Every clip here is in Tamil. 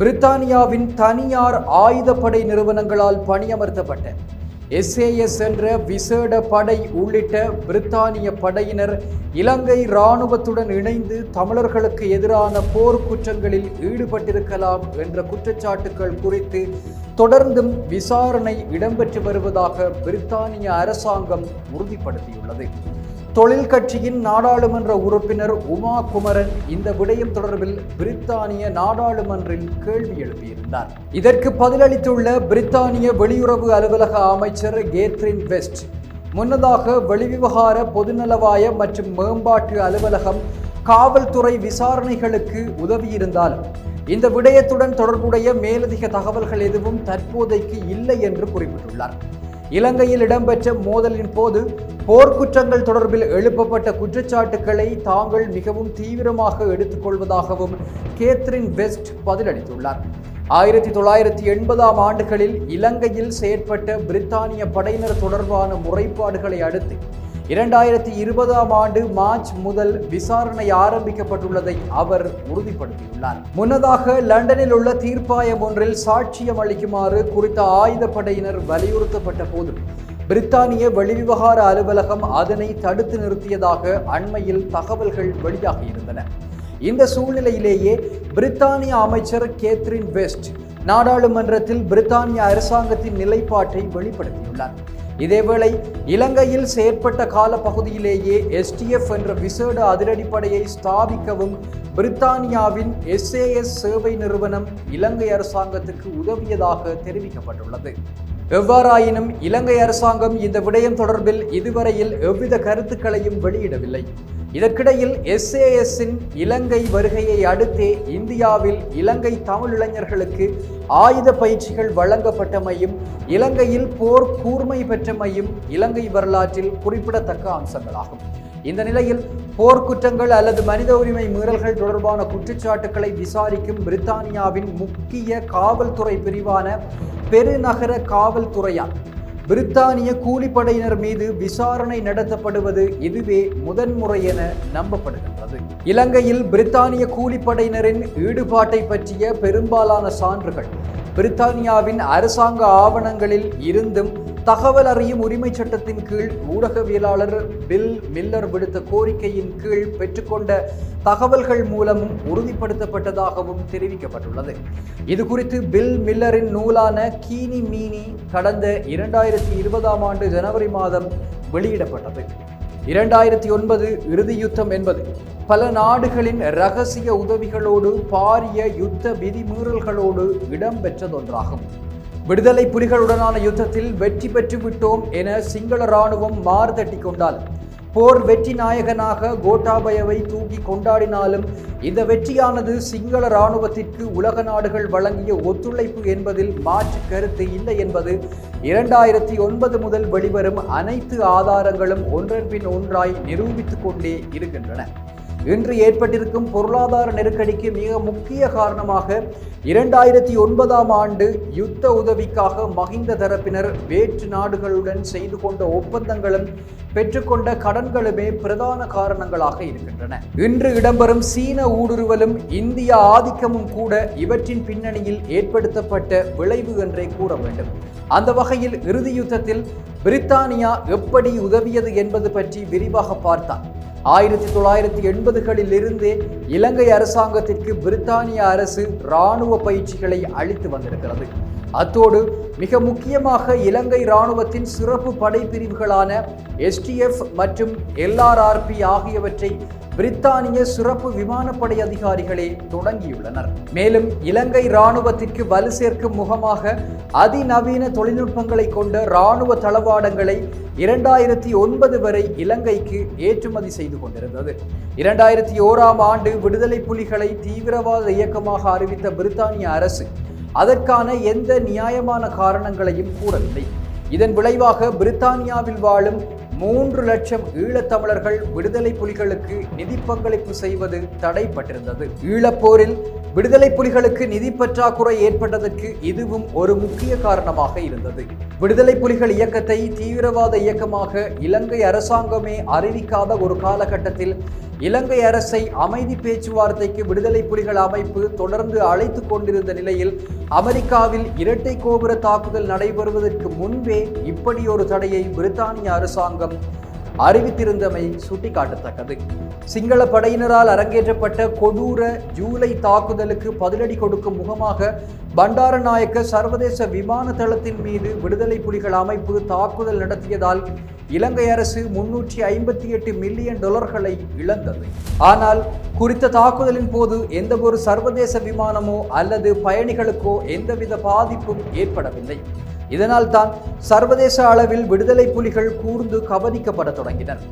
பிரித்தானியாவின் தனியார் ஆயுதப்படை நிறுவனங்களால் பணியமர்த்தப்பட்ட எஸ்ஏஎஸ் என்ற விசேட படை உள்ளிட்ட பிரித்தானிய படையினர் இலங்கை இராணுவத்துடன் இணைந்து தமிழர்களுக்கு எதிரான போர் குற்றங்களில் ஈடுபட்டிருக்கலாம் என்ற குற்றச்சாட்டுக்கள் குறித்து தொடர்ந்தும் விசாரணை இடம்பெற்று வருவதாக பிரித்தானிய அரசாங்கம் உறுதிப்படுத்தியுள்ளது. தொழில் கட்சியின் நாடாளுமன்ற உறுப்பினர் உமா குமரன் இந்த விடயம் தொடர்பில் பிரித்தானிய நாடாளுமன்றில் கேள்வி எழுப்பியிருந்தார். இதற்கு பதிலளித்துள்ள பிரித்தானிய வெளியுறவு அலுவலக அமைச்சர் கேத்ரின் வெஸ்ட் முன்னதாக வெளிவிவகார பொதுநலவாய மற்றும் மேம்பாட்டு அலுவலகம் காவல்துறை விசாரணைகளுக்கு உதவியிருந்தாலும் இந்த விடயத்துடன் தொடர்புடைய மேலதிக தகவல்கள் எதுவும் தற்போதைக்கு இல்லை என்று குறிப்பிட்டுள்ளார். இலங்கையில் இடம்பெற்ற மோதலின் போது போர்க்குற்றங்கள் தொடர்பில் எழுப்பப்பட்ட குற்றச்சாட்டுக்களை தாங்கள் மிகவும் தீவிரமாக எடுத்துக்கொள்வதாகவும் கேத்ரின் வெஸ்ட் பதிலளித்துள்ளார். ஆயிரத்தி தொள்ளாயிரத்தி எண்பதாம் ஆண்டுகளில் இலங்கையில் செயற்பட்ட பிரித்தானிய படையினர் தொடர்பான முறைப்பாடுகளை அடுத்து இரண்டாயிரத்தி இருபதாம் ஆண்டு மார்ச் முதல் விசாரணை ஆரம்பிக்கப்பட்டுள்ளதை அவர் உறுதிப்படுத்தியுள்ளார். முன்னதாக லண்டனில் உள்ள தீர்ப்பாயம் ஒன்றில் சாட்சியம் அளிக்குமாறு குறித்த ஆயுதப்படையினர் வலியுறுத்தப்பட்ட போது பிரித்தானிய வெளிவிவகார அலுவலகம் அதனை தடுத்து நிறுத்தியதாக அண்மையில் தகவல்கள் வெளியாகியிருந்தன. இந்த சூழ்நிலையிலேயே பிரித்தானிய அமைச்சர் கேத்ரின் வெஸ்ட் நாடாளுமன்றத்தில் பிரித்தானிய அரசாங்கத்தின் நிலைப்பாட்டை வெளிப்படுத்தியுள்ளார். இதேவேளை இலங்கையில் செயற்பட்ட கால பகுதியிலேயே எஸ்டிஎஃப் என்ற விசேட அதிரடிப்படையை ஸ்தாபிக்கவும் பிரித்தானியாவின் எஸ்ஏஎஸ் சேவை நிறுவனம் இலங்கை அரசாங்கத்துக்கு உதவியதாக தெரிவிக்கப்பட்டுள்ளது. எவ்வாறாயினும் இலங்கை அரசாங்கம் இந்த விடயம் தொடர்பில் இதுவரையில் எவ்வித கருத்துக்களையும் வெளியிடவில்லை. இதற்கிடையில் எஸ்ஏஎஸ்ஸின் இலங்கை வருகையை அடுத்தே இந்தியாவில் இலங்கை தமிழ் இளைஞர்களுக்கு ஆயுத பயிற்சிகள் வழங்கப்பட்டமையும் இலங்கையில் போர் கூர்மை பெற்றமையும் இலங்கை வரலாற்றில் குறிப்பிடத்தக்க அம்சங்களாகும். இந்த நிலையில் போர்க்குற்றங்கள் அல்லது மனித உரிமை மீறல்கள் தொடர்பான குற்றச்சாட்டுக்களை விசாரிக்கும் பிரித்தானியாவின் முக்கிய காவல்துறை பிரிவான பெருநகர காவல்துறையால் பிரித்தானிய கூலிப்படையினர் மீது விசாரணை நடத்தப்படுவது இதுவே முதன்முறை என நம்பப்படுகின்றது. இலங்கையில் பிரித்தானிய கூலிப்படையினரின் ஈடுபாட்டை பற்றிய பெரும்பாலான சான்றுகள் பிரித்தானியாவின் அரசாங்க ஆவணங்களில் இருந்தும் தகவல் அறியும் உரிமை சட்டத்தின் கீழ் ஊடகவியலாளர் பில் மில்லர் விடுத்த கோரிக்கையின் கீழ் பெற்றுக்கொண்ட தகவல்கள் மூலமும் உறுதிப்படுத்தப்பட்டதாகவும் தெரிவிக்கப்பட்டுள்ளது. இது குறித்து பில் மில்லரின் நூலான கீனி மீனி கடந்த இரண்டாயிரத்தி இருபதாம் ஆண்டு ஜனவரி மாதம் வெளியிடப்பட்டது. இரண்டாயிரத்தி ஒன்பது இறுதி யுத்தம் என்பது பல நாடுகளின் ரகசிய உதவிகளோடு பாரிய யுத்த விதிமீறல்களோடு இடம்பெற்றதொன்றாகும். விடுதலை புலிகளுடனான யுத்தத்தில் வெற்றி பெற்று விட்டோம் என சிங்கள இராணுவம் மாறுதட்டி கொண்டால். போர் வெற்றி நாயகனாக கோட்டாபயவை தூக்கி கொண்டாடினாலும் இந்த வெற்றியானது சிங்கள இராணுவத்திற்கு உலக நாடுகள் வழங்கிய ஒத்துழைப்பு என்பதில் மாற்று கருத்து இல்லை என்பது இரண்டாயிரத்தி ஒன்பது முதல் வெளிவரும் அனைத்து ஆதாரங்களும் ஒன்றன்பின் ஒன்றாய் நிரூபித்துக் கொண்டே இருக்கின்றன. இன்று ஏற்பட்டிருக்கும் பொருளாதார நெருக்கடிக்கு மிக முக்கிய காரணமாக இரண்டாயிரத்தி ஒன்பதாம் ஆண்டு யுத்த உதவிக்காக மகிந்த தரப்பினர் வேற்று நாடுகளுடன் செய்து கொண்ட ஒப்பந்தங்களும் பெற்றுக்கொண்ட கடன்களுமே பிரதான காரணங்களாக இருக்கின்றன. இன்று இடம்பெறும் சீன ஊடுருவலும் இந்திய ஆதிக்கமும் கூட இவற்றின் பின்னணியில் ஏற்படுத்தப்பட்ட விளைவு என்றே கூற வேண்டும். அந்த வகையில் இறுதி யுத்தத்தில் பிரித்தானியா எப்படி உதவியது என்பது பற்றி விரிவாக பார்த்தான். ஆயிரத்தி தொள்ளாயிரத்தி எண்பதுகளில் இருந்தே இலங்கை அரசாங்கத்திற்கு பிரித்தானிய அரசு இராணுவ பயிற்சிகளை அளித்து வந்திருக்கிறது. அத்தோடு மிக முக்கியமாக இலங்கை இராணுவத்தின் சிறப்பு படைப்பிரிவுகளான எஸ்டிஎஃப் மற்றும் எல்ஆர்ஆர்பி ஆகியவற்றை பிரித்தானிய சிறப்பு விமானப்படை அதிகாரிகளே தொடங்கியுள்ளனர். மேலும் இலங்கை இராணுவத்திற்கு வலு சேர்க்கும் முகமாக அதிநவீன தொழில்நுட்பங்களை கொண்ட இராணுவ தளவாடங்களை இரண்டாயிரத்தி ஒன்பது வரை இலங்கைக்கு ஏற்றுமதி செய்து கொண்டிருந்தது. இரண்டாயிரத்தி ஓராம் ஆண்டு விடுதலை புலிகளை தீவிரவாத இயக்கமாக அறிவித்த பிரித்தானிய அரசு அதற்கான எந்த நியாயமான காரணங்களையும் கூறவில்லை. இதன் விளைவாக பிரித்தானியாவில் வாழும் மூன்று லட்சம் ஈழத்தமிழர்கள் விடுதலை புலிகளுக்கு நிதி பங்களிப்பு செய்வது தடைப்பட்டிருந்தது. ஈழப்போரில் விடுதலை புலிகளுக்கு நிதி பற்றாக்குறை ஏற்பட்டதற்கு இதுவும் ஒரு முக்கிய காரணமாக இருந்தது. விடுதலை புலிகள் இயக்கத்தை தீவிரவாத இயக்கமாக இலங்கை அரசாங்கமே அறிவிக்காத ஒரு காலகட்டத்தில் இலங்கை அரசை அமைதி பேச்சுவார்த்தைக்கு விடுதலை புலிகள் அமைப்பு தொடர்ந்து அழைத்து கொண்டிருந்த நிலையில் அமெரிக்காவில் இரட்டை கோபுர தாக்குதல் நடைபெறுவதற்கு முன்பே இப்படி ஒரு தடையை பிரித்தானிய அரசாங்கம் அறிவித்திருந்தமை சுட்டிக்காட்டத்தக்கது. சிங்கள படையினரால் அரங்கேற்றப்பட்ட கொடூர ஜூலை தாக்குதலுக்கு பதிலடி கொடுக்கும் முகமாக பண்டாரநாயக்க சர்வதேச விமான தளத்தின் மீது விடுதலை புலிகள் அமைப்பு தாக்குதல் நடத்தியதால் இலங்கை அரசு முன்னூற்றி ஐம்பத்தி எட்டு மில்லியன் டாலர்களை இழந்தது. ஆனால் குறித்த தாக்குதலின் போது எந்த ஒரு சர்வதேச விமானமோ அல்லது பயணிகளுக்கோ எந்தவித பாதிப்பும் ஏற்படவில்லை. இதனால் தான் சர்வதேச அளவில் விடுதலை புலிகள் கூர்ந்து கவனிக்கப்பட தொடங்கினர்.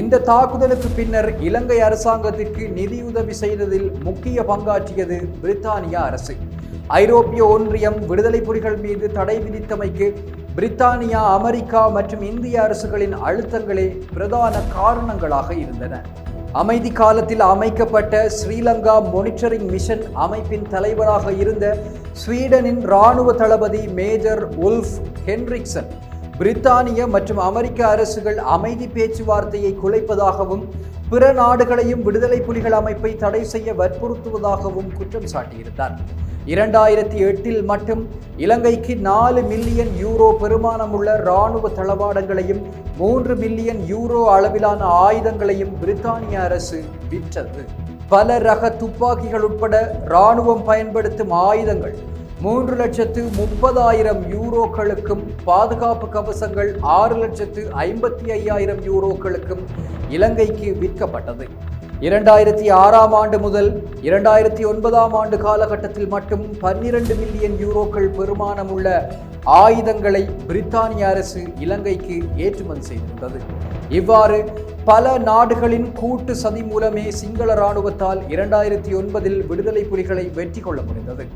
இந்த தாக்குதலுக்கு பின்னர் இலங்கை அரசாங்கத்திற்கு நிதியுதவி செய்ததில் முக்கிய பங்காற்றியது பிரித்தானிய அரசு. ஐரோப்பிய ஒன்றியம் விடுதலை புலிகள் மீது தடை விதித்தமைக்கு பிரித்தானியா அமெரிக்கா மற்றும் இந்திய அரசுகளின் அழுத்தங்களே பிரதான காரணங்களாக இருந்தன. அமைதி காலத்தில் அமைக்கப்பட்ட ஸ்ரீலங்கா மொனிட்டரிங் மிஷன் அமைப்பின் தலைவராக இருந்த ஸ்வீடனின் இராணுவ தளபதி மேஜர் உல்ஃப் ஹென்ரிக்சன் பிரித்தானிய மற்றும் அமெரிக்க அரசுகள் அமைதி பேச்சுவார்த்தையை குலைப்பதாகவும் பிற நாடுகளையும் விடுதலை புலிகள் அமைப்பை தடை செய்ய வற்புறுத்துவதாகவும் குற்றம் சாட்டியிருந்தார். இரண்டாயிரத்தி எட்டில் மட்டும் இலங்கைக்கு நாலு மில்லியன் யூரோ பெருமானமுள்ள இராணுவ தளவாடங்களையும் மூன்று மில்லியன் யூரோ அளவிலான ஆயுதங்களையும் பிரித்தானிய அரசு விற்றது. பல ரக துப்பாக்கிகள் உட்பட இராணுவம் பயன்படுத்தும் ஆயுதங்கள் மூன்று லட்சத்து முப்பதாயிரம் யூரோக்களுக்கும் பாதுகாப்பு கவசங்கள் ஆறு லட்சத்து ஐம்பத்தி ஐயாயிரம் யூரோக்களுக்கும் இலங்கைக்கு விற்கப்பட்டது. இரண்டாயிரத்தி ஆறாம் ஆண்டு முதல் இரண்டாயிரத்தி ஒன்பதாம் ஆண்டு காலகட்டத்தில் மட்டும் பன்னிரண்டு மில்லியன் யூரோக்கள் பெருமானமுள்ள ஆயுதங்களை பிரித்தானிய அரசு இலங்கைக்கு ஏற்றுமதி செய்திருந்தது. இவ்வாறு பல நாடுகளின் கூட்டு சதி மூலமே சிங்கள இராணுவத்தால் இரண்டாயிரத்தி ஒன்பதில் விடுதலை புலிகளை வெற்றி கொள்ள முடிந்தது.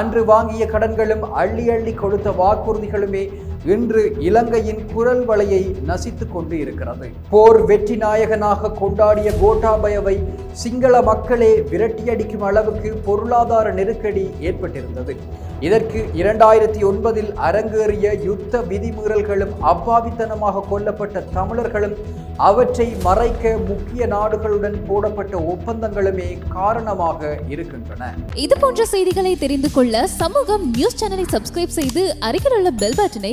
அன்று வாங்கிய கடன்களும் அள்ளி அள்ளி கொடுத்த வாக்குறுதிகளுமே இன்று இலங்கையின் குரல் வலையை நசித்து கொண்டு இருக்கிறது. போர் வெற்றி நாயகனாக கொண்டாடிய கோட்டாபயவை சிங்கள மக்களே விரட்டியடிக்கும் அளவுக்கு பொருளாதார நெருக்கடி ஏற்பட்டிருந்தது. இதற்கு இரண்டாயிரத்தி ஒன்பதில் அரங்கேறிய யுத்த விதிமீறல்களும் அப்பாவித்தனமாக கொல்லப்பட்ட தமிழர்களும் அவற்றை மறைக்க முக்கிய நாடுகளுடன் போடப்பட்ட ஒப்பந்தங்களுமே காரணமாக இருக்கின்றன. இது போன்ற செய்திகளை தெரிந்து கொள்ள சமூகம் நியூஸ் சேனலை சப்ஸ்கிரைப் செய்து அருகில் உள்ள பெல் பட்டனை